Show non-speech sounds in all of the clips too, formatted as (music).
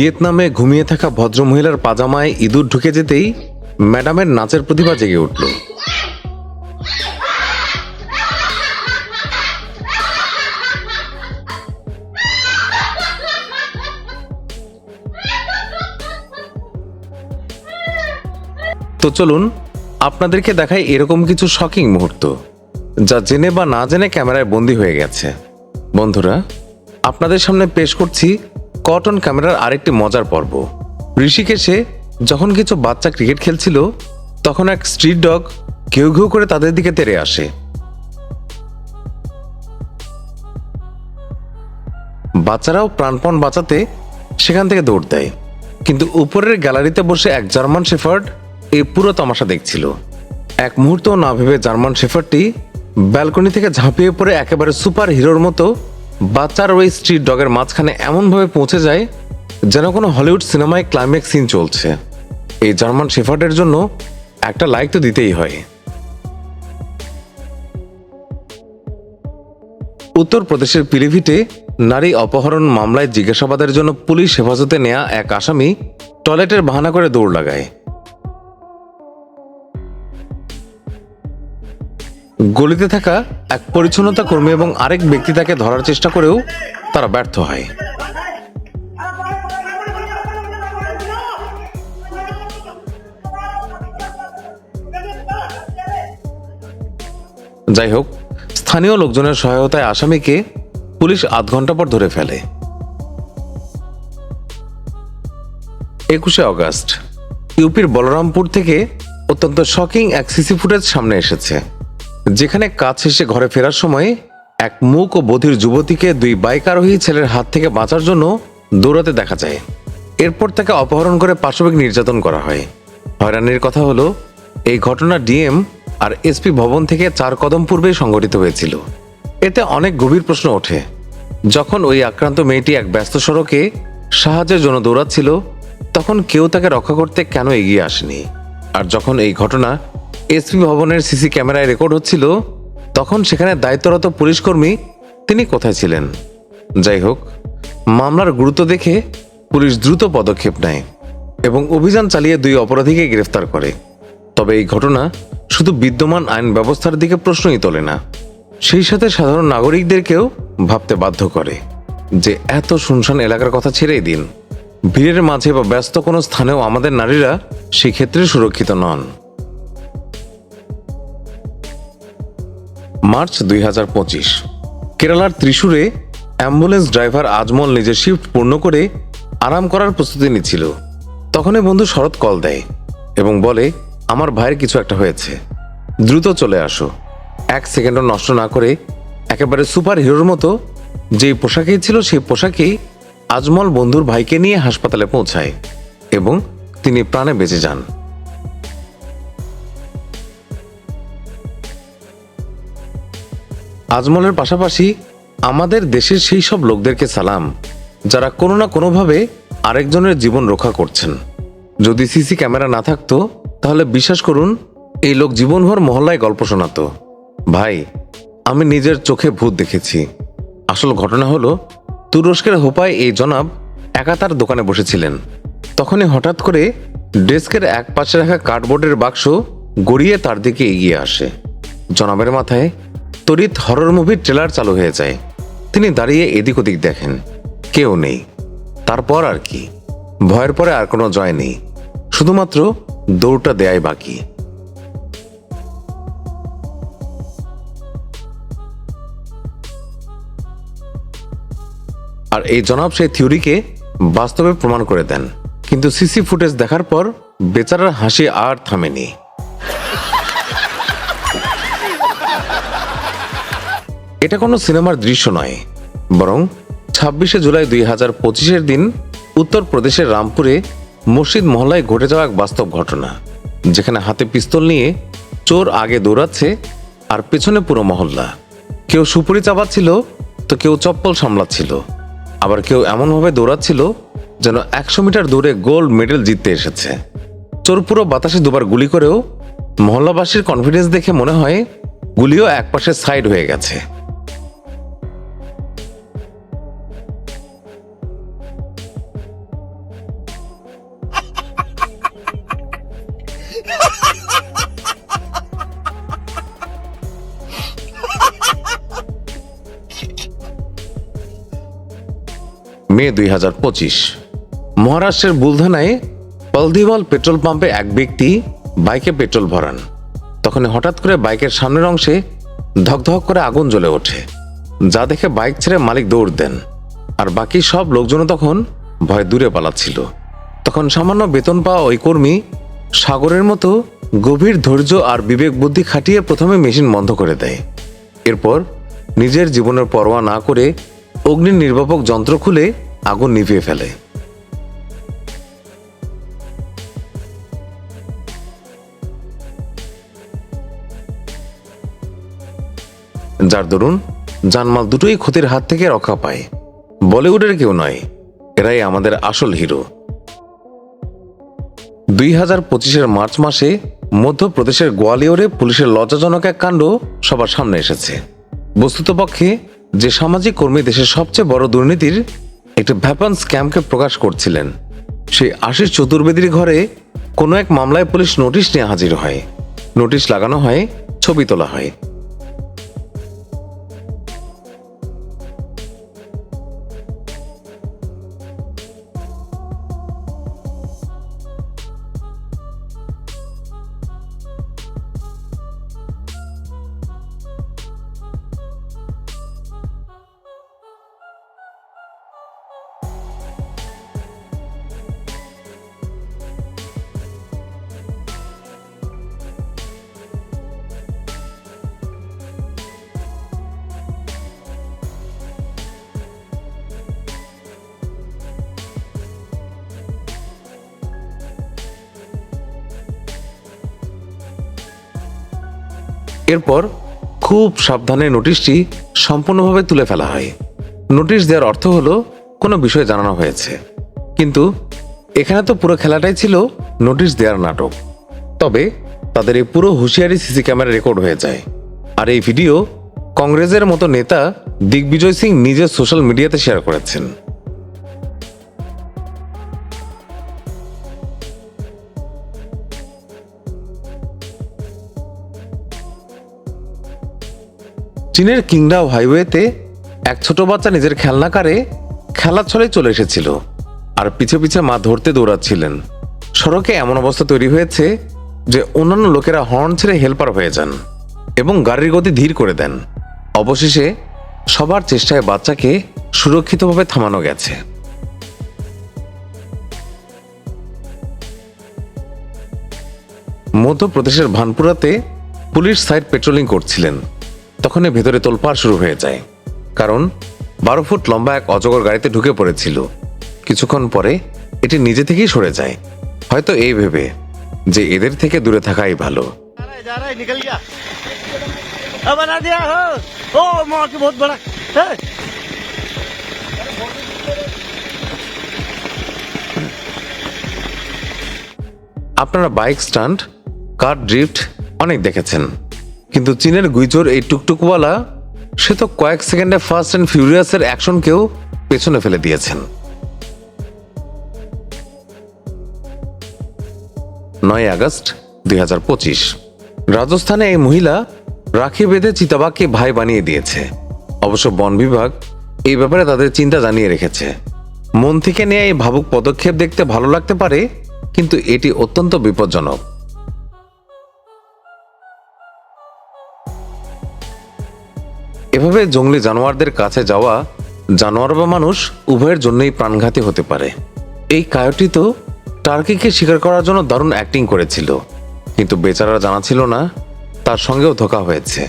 ভিয়েতনামে ঘুমিয়ে থাকা ভদ্রমহিলার পাজামায় ইঁদুর ঢুকে যেতেই ম্যাডামের নাচের প্রতিভা জেগে উঠল। তো চলুন, আপনাদেরকে দেখাই এরকম কিছু শকিং মুহূর্ত, যা জেনে বা না জেনে ক্যামেরায় বন্দী হয়ে গেছে। বন্ধুরা, আপনাদের সামনে পেশ করছি কটন ক্যামেরার আরেকটি মজার পর্ব। ঋষিকেশে যখন কিছু বাচ্চা ক্রিকেট খেলছিল, তখন এক স্ট্রিট ডগ ঘেউ ঘেউ করে তাদের দিকে তেড়ে আসে। বাচ্চারাও প্রাণপণ বাঁচাতে সেখান থেকে দৌড় দেয়। কিন্তু উপরের গ্যালারিতে বসে এক জার্মান শেফার্ড এই পুরো তামাশা দেখছিল। এক মুহূর্ত না ভেবে জার্মান শেফার্ডটি ব্যালকনি থেকে ঝাঁপিয়ে পড়ে একেবারে সুপার হিরোর মতো বাচ্চার ওই স্ট্রিট ডগের মাঝখানে এমনভাবে পৌঁছে যায় যেন কোনো হলিউড সিনেমায় ক্লাইম্যাক্স সিন চলছে। এই জার্মান শেফার্ডের জন্য একটা লাইক তো দিতেই হয়। উত্তরপ্রদেশের পিলিভিটে নারী অপহরণ মামলায় জিজ্ঞাসাবাদের জন্য পুলিশ হেফাজতে নেয়া এক আসামি টয়লেটের বাহানা করে দৌড় লাগায়। গলিতে থাকা এক পরিচ্ছন্নতা কর্মী এবং আরেক ব্যক্তি তাকে ধরার চেষ্টা করেও তারা ব্যর্থ হয়। যাই হোক, স্থানীয় লোকজনের সহায়তায় আসামিকে পুলিশ আধ ঘণ্টা পর ধরে ফেলে। একুশে অগস্ট, ইউপির বলরামপুর থেকে অত্যন্ত শকিং এক সিসি ফুটেজ সামনে এসেছে। যেখানে কাজ শেষে ঘরে ফেরার সময় এক মুখ ও বধির যুবতীকে দুই বাইক আরোহী ছেলের হাত থেকে বাঁচার জন্য দৌড়াতে দেখা যায়। এরপর তাকে অপহরণ করে পাশবিক নির্যাতন করা হয়। হয়রানির কথা হলো, এই ঘটনা ডিএম আর এসপি ভবন থেকে চার কদম পূর্বেই সংঘটিত হয়েছিল। এতে অনেক গভীর প্রশ্ন ওঠে। যখন ওই আক্রান্ত মেয়েটি এক ব্যস্ত সড়কে সাহায্যের জন্য দৌড়াচ্ছিল, তখন কেউ তাকে রক্ষা করতে কেন এগিয়ে আসেনি? আর যখন এই ঘটনা এসপি ভবনের সিসি ক্যামেরায় রেকর্ড হচ্ছিল, তখন সেখানে দায়িত্বরত পুলিশকর্মী তিনি কোথায় ছিলেন? যাই হোক, মামলার গুরুত্ব দেখে পুলিশ দ্রুত পদক্ষেপ নেয় এবং অভিযান চালিয়ে দুই অপরাধীকে গ্রেফতার করে। তবে এই ঘটনা শুধু বিদ্যমান আইন ব্যবস্থার দিকে প্রশ্নই তোলে না, সেই সাথে সাধারণ নাগরিকদেরকেও ভাবতে বাধ্য করে যে এত শুনশান এলাকার কথা ছেড়েই দিন। ভিড়ের মাঝে বা ব্যস্ত কোনো স্থানেও আমাদের নারীরা সেক্ষেত্রে সুরক্ষিত নন। মার্চ দুই হাজার পঁচিশ। কেরালার ত্রিশূরে অ্যাম্বুলেন্স ড্রাইভার আজমল নিজের শিফট পূর্ণ করে আরাম করার প্রস্তুতি নিচ্ছিল। তখনই বন্ধু শরৎ কল দেয় এবং বলে, আমার ভাইয়ের কিছু একটা হয়েছে। দ্রুত চলে আসো। এক সেকেন্ডও নষ্ট না করে একেবারে সুপার হিরোর মতো যেই পোশাকেই ছিল সেই পোশাকেই আজমল বন্ধুর ভাইকে নিয়ে হাসপাতালে পৌঁছায় এবং তিনি প্রাণে বেঁচে যান। আজমলের পাশাপাশি আমাদের দেশের সেই সব লোকদেরকে সালাম, যারা কোনো না কোনোভাবে আরেকজনের জীবন রক্ষা করছেন। যদি সিসি ক্যামেরা না থাকতো, তাহলে বিশ্বাস করুন, এই লোক জীবনভর মহল্লায় গল্প শোনাতো। ভাই, আমি নিজের চোখে ভূত দেখেছি। আসল ঘটনা হলো, তুরস্কের হোপায় এই জনাব একা তার দোকানে বসেছিলেন। তখনই হঠাৎ করে ডেস্কের এক পাশে রাখা কার্ডবোর্ডের বাক্স গড়িয়ে তার দিকে এগিয়ে আসে। জনাবের মাথায় তড়িৎ হরর মুভির ট্রেলার চালু হয়ে যায়। তিনি দাঁড়িয়ে এদিক ওদিক দেখেন, কেউ নেই। তারপর আর কি? ভয়ের পরে আর কোনো জয় নেই। শুধুমাত্র দৌড়টা দেয়াই বাকি। আর এই জনাব সেই থিওরিকে বাস্তবে প্রমাণ করে দেন। কিন্তু সিসি ফুটেজ দেখার পর বেচারার হাসি আর থামেনি। এটা কোনো সিনেমার দৃশ্য নয়, বরং ছাব্বিশে জুলাই দুই হাজার পঁচিশের দিন উত্তরপ্রদেশের রামপুরে মসজিদ মহল্লায় ঘটে যাওয়া এক বাস্তব ঘটনা, যেখানে হাতে পিস্তল নিয়ে চোর আগে দৌড়াচ্ছে আর পেছনে পুরো মহল্লা। কেউ সুপুরি চাপাচ্ছিল তো কেউ চপ্পল সামলাচ্ছিল। আবার কেউ এমনভাবে দৌড়াচ্ছিল যেন একশো মিটার দূরে গোল্ড মেডেল জিততে এসেছে। চোর পুরো বাতাসে দুবার গুলি করেও মহল্লাবাসীর কনফিডেন্স দেখে মনে হয় গুলিও একপাশে সাইড হয়ে গেছে। মে দুই হাজার পঁচিশ। মহারাষ্ট্রের বুলধানায় পলদিওয়াল পেট্রোল পাম্পে এক ব্যক্তি বাইকে পেট্রোল ভরান। তখন হঠাৎ করে বাইকের সামনের অংশে ধকধক করে আগুন জ্বলে ওঠে, যা দেখে বাইক ছেড়ে মালিক দৌড় দেন। আর বাকি সব লোকজনও তখন ভয় দূরে পালাচ্ছিল। তখন সামান্য বেতন পাওয়া ওই কর্মী সাগরের মতো গভীর ধৈর্য আর বিবেক বুদ্ধি খাটিয়ে প্রথমে মেশিন বন্ধ করে দেয়। এরপর নিজের জীবনের পরোয়া না করে অগ্নি নির্বাপক যন্ত্র খুলে আগুন নিভিয়ে ফেলে। যার দরুন জানমাল দুটোই ক্ষতির হাত থেকে রক্ষা পায়। বলিউডের কেউ নয়, এরাই আমাদের আসল হিরো। দুই হাজার পঁচিশের মার্চ মাসে মধ্যপ্রদেশের গোয়ালিয়রে পুলিশের লজ্জাজনক এক কাণ্ড সবার সামনে এসেছে। বস্তুতপক্ষে যে সামাজিক কর্মী দেশের সবচেয়ে বড় দুর্নীতির একটি ভ্যাপান স্ক্যামকে প্রকাশ করছিলেন। সেই আশিস চতুর্বেদীর ঘরে কোনো এক মামলায় পুলিশ নোটিশ নিয়ে হাজির হয়। নোটিশ লাগানো হয়, ছবি তোলা হয়। এরপর খুব সাবধানে নোটিশটি সম্পূর্ণভাবে তুলে ফেলা হয়। নোটিশ দেওয়ার অর্থ হলো, কোনো বিষয় জানানো হয়েছে। কিন্তু এখানে তো পুরো খেলাটাই ছিল নোটিশ দেওয়ার নাটক। তবে তাদের এই পুরো হুঁশিয়ারি সিসি ক্যামেরা রেকর্ড হয়ে যায়। আর এই ভিডিও কংগ্রেসের মতো নেতা দিগ্বিজয় সিং নিজের সোশ্যাল মিডিয়াতে শেয়ার করেছেন। চীনের কিংডাও হাইওয়েতে এক ছোট বাচ্চা নিজের খেলনা কারে ছলে চলে এসেছিল আর পিছে পিছে মা ধরতে দৌড়াচ্ছিলেন। সড়কে এমন অবস্থা তৈরি হয়েছে যে অন্যান্য লোকেরা হর্ন ছেড়ে হেল্পার হয়ে যান এবং গাড়ির গতি ধীর করে দেন। অবশেষে সবার চেষ্টায় বাচ্চাকে সুরক্ষিতভাবে থামানো গেছে। মধ্যপ্রদেশের ভানপুরাতে পুলিশ সাইড পেট্রোলিং করছিলেন। তখনই ভেতরে তোলপাড় শুরু হয়ে যায়। কারণ বারো ফুট লম্বা এক অজগর গাড়িতে ঢুকে পড়েছিল। কিছুক্ষণ পরে এটি নিজে থেকেই সরে যায়। হয়তো এই ভেবে যে এদের থেকে দূরে থাকাই ভালো। আপনারা বাইক স্টান্ট কার ড্রিফট অনেক দেখেছেন। কিন্তু চীনের গুইজোর এই টুকটুকওয়ালা, সে তো কয়েক সেকেন্ডে ফার্স্ট অ্যান্ড ফিউরিয়াসের অ্যাকশনকেও পেছনে ফেলে দিয়েছেন। নয় আগস্ট দুই হাজার পঁচিশ, রাজস্থানে এই মহিলা রাখি বেঁধে চিতাবাঘকে ভাই বানিয়ে দিয়েছে। অবশ্য বন বিভাগ এই ব্যাপারে তাদের চিন্তা জানিয়ে রেখেছে। মন থেকে নেওয়া এই ভাবুক পদক্ষেপ দেখতে ভালো লাগতে পারে, কিন্তু এটি অত্যন্ত বিপজ্জনক। এভাবে জঙ্গলি জানোয়ারদের কাছে যাওয়া জানোয়ার বা মানুষ উভয়ের জন্যই প্রাণঘাতী হতে পারে। এই কায়োটি তো টার্কিকে শিকার করার জন্য দারুণ অ্যাক্টিং করেছিল। কিন্তু বেচারা জানা ছিল না, তার সঙ্গেও ধোকা হয়েছে।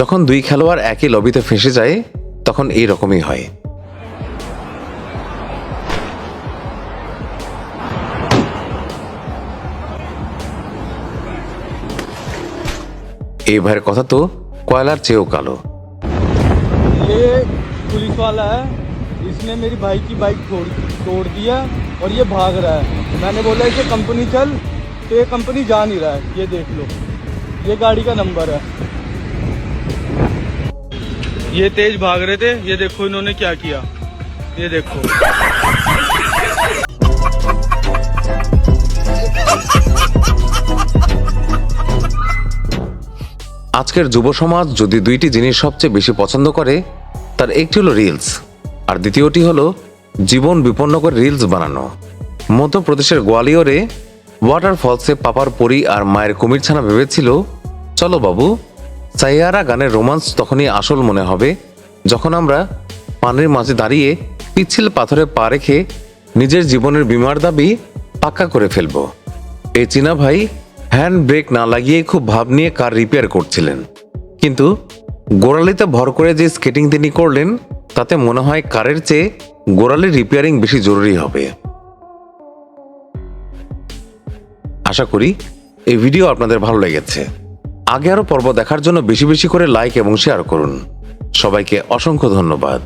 যখন দুই খেলোয়াড় একই লবিতে ফেঁসে যায়, তখন এই রকমই হয়। এই ভাইয়ের কথা তো কয়লার চেয়েও কালো ये पुलिस वाला है इसने मेरी भाई की बाइक तोड़ तोड़ दिया और ये भाग रहा है मैंने बोला इसे कंपनी चल तो ये कंपनी जा नहीं रहा है ये देख लो ये गाड़ी का नंबर है ये तेज भाग रहे थे ये देखो इन्होंने क्या किया ये देखो (laughs) আজকের যুব সমাজ যদি দুইটি জিনিস সবচেয়ে বেশি পছন্দ করে, তার একটি হলো রিলস আর দ্বিতীয়টি হলো জীবন বিপন্ন করে রিলস বানানো। মধ্যপ্রদেশের গোয়ালিয়রে ওয়াটার ফলসে পাপার পরি আর মায়ের কুমির ছানা ভেবেছিল, চলো বাবু, সাইয়ারা গানের রোমান্স তখনই আসল মনে হবে, যখন আমরা পানির মাঝে দাঁড়িয়ে পিচ্ছিল পাথরে পা রেখে নিজের জীবনের বিমার দাবি পাক্কা করে ফেলব। এই চীনা ভাই হ্যান্ড ব্রেক না লাগিয়ে খুব ভাব নিয়ে কার রিপেয়ার করছিলেন। কিন্তু গোড়ালিতে ভর করে যে স্কেটিং তিনি করলেন, তাতে মনে হয় কারের চেয়ে গোড়ালি রিপেয়ারিং বেশি জরুরি হবে। আশা করি এই ভিডিও আপনাদের ভালো লেগেছে। আগে আরও পর্ব দেখার জন্য বেশি বেশি করে লাইক এবং শেয়ার করুন। সবাইকে অসংখ্য ধন্যবাদ।